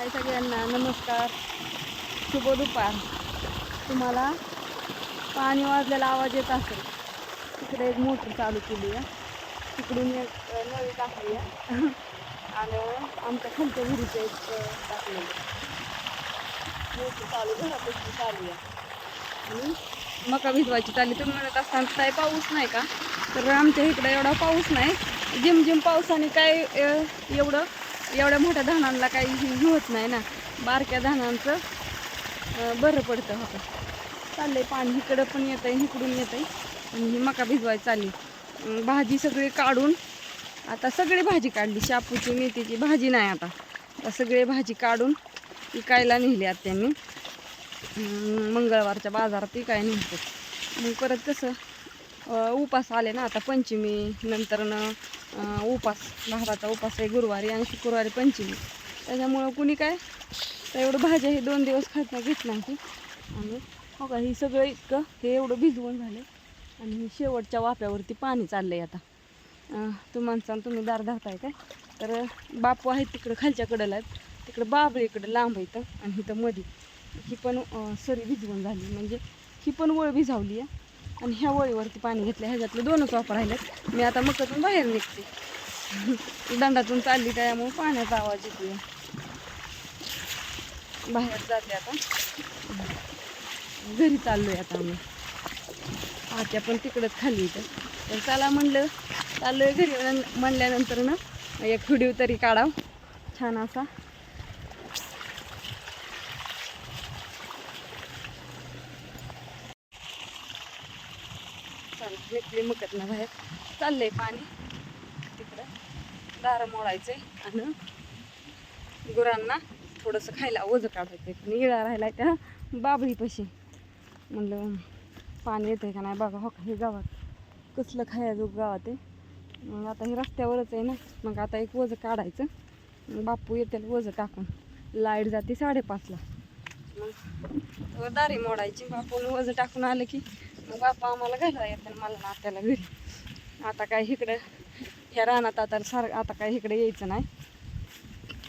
हाय सगळ्यांना नमस्कार. शुभ दुपार. तुम्हाला पाणी वाजलेला आवाज येत असेल. तिकडे एक मोटर चालू केली आहे. तिकडून एक नळी टाकली आहे. आणि आमच्या खालच्या विहिरीचं एक टाकलं टाकलेलं मोटर चालू घरापासून चालू आहे. आणि मका भिजवायची चालली तुम्ही म्हणत असताना काय पाऊस नाही का? तर आमच्या इकडे एवढा पाऊस नाही. जिम जिम पावसाने काय एवढं एवढ्या मोठ्या धानांना काही हे होत नाही ना. बारक्या धानांचं बरं पडतं होतं. चाललंय पाणी इकडं पण येत आहे इकडून येत आहे आणि ही मका भिजवायला चालली. भाजी सगळी काढून आता सगळी भाजी काढली. शापूची मेथीची भाजी नाही आता. आता सगळी भाजी काढून विकायला नेली आत्यांनी मी मंगळवारच्या बाजारात विकाय नेतात मग परत कसं उपास आले ना आता पंचमी नंतरनं उपास भावाचा उपास आहे गुरुवारी आणि शुक्रवारी पंचमी. त्याच्यामुळं कुणी काय तर एवढं भाज्या हे दोन दिवस खात नाही घेत नाही आणि हो का ही सगळं इतकं हे एवढं भिजवून झालं आणि शेवटच्या वाफ्यावरती पाणी चाललं आहे आता. अं, तू माणसानं तुम्ही दार धावताय काय? तर बापू आहेत तिकडं खालच्या कडेला आहेत. तिकडं बाबळी इकडं लांब आहे इथं आणि इथं मध्ये ही पण सरी भिजवून झाली. म्हणजे ही पण वळ भिजावली आहे आणि ह्या वळीवरती पाणी घेतलं ह्याच्यातले दोनच वापर राहिलेत. मी आता मकातून बाहेर निघते. दंडातून चालली त्यामुळे पाण्याचा आवाज येतो बाहेर जाते आता. घरी चाललोय आता आम्ही. आत्या पण तिकडंच खाली इथं. तर चला म्हणलं चाललोय घरी. म्हणल्यानंतर ना एक व्हिडिओ तरी काढाव. छान असा. चाल निघली मकत ना बाहेर. चाललंय पाणी. तिकडं दारं मोडायचंय आणि गुरांना थोडंसं खायला ओझं काढायचं पण इळा राहिलाय त्या बाबळीपाशी. म्हणलं पाणी येतंय का नाही बघा हो का हे गावात कसलं खायचं गावात आहे. मग आता हे रस्त्यावरच आहे ना मग आता एक वजं काढायचं. बापू येते वजं टाकून. लाइट जाते साडेपाचला. मग दारी मोडायची. बापून वजं टाकून आलं की मग बापा आम्हाला घालवा येतं मला नात्याला घरी. आता काय इकडं ह्या रानात आता सार आता काय इकडे यायचं नाही.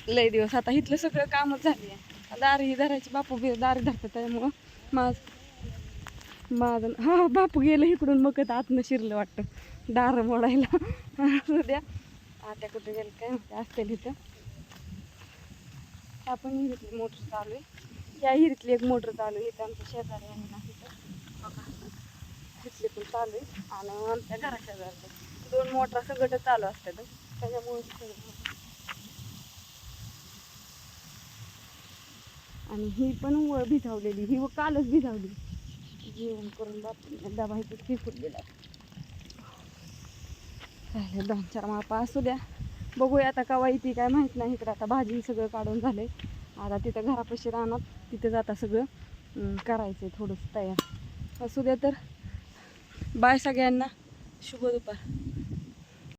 लय दिवस आता इथलं सगळं कामच झाली आहे दारी ही धरायची बापू बी दारी धरतात त्यामुळं माझ माझं हा बापू गेलं इकडून मग आतनं शिरलं वाटतं. दार मोडायला. उद्या आता कुठे गेलं काय म्हणते असतील इथं. आपण हिरीतली मोटर चालू आहे. या हिरीतली एक मोटर चालू आहे इथं आमच्या शेजारी आहे ना. तिथली पण चालू आहे. आणि आमच्या घराच्या शेजारचे दोन मोटर सगळं चालू असतात. त्याच्यामुळे सगळं आणि ही पण वळ भिजावलेली ही व कालच भिजावली. जेवण करून बाप डबा इथे फेकून दिला राहिले दोन चार मापा असू द्या. बघूया आता कवा येते काय माहीत नाही. इकडं आता भाजी सगळं काढून झालंय. आता तिथं घरापाशी राहणार. तिथं जाता सगळं करायचं आहे थोडंसं तयार. असू द्या तर. बाय सगळ्यांना शुभ दुपार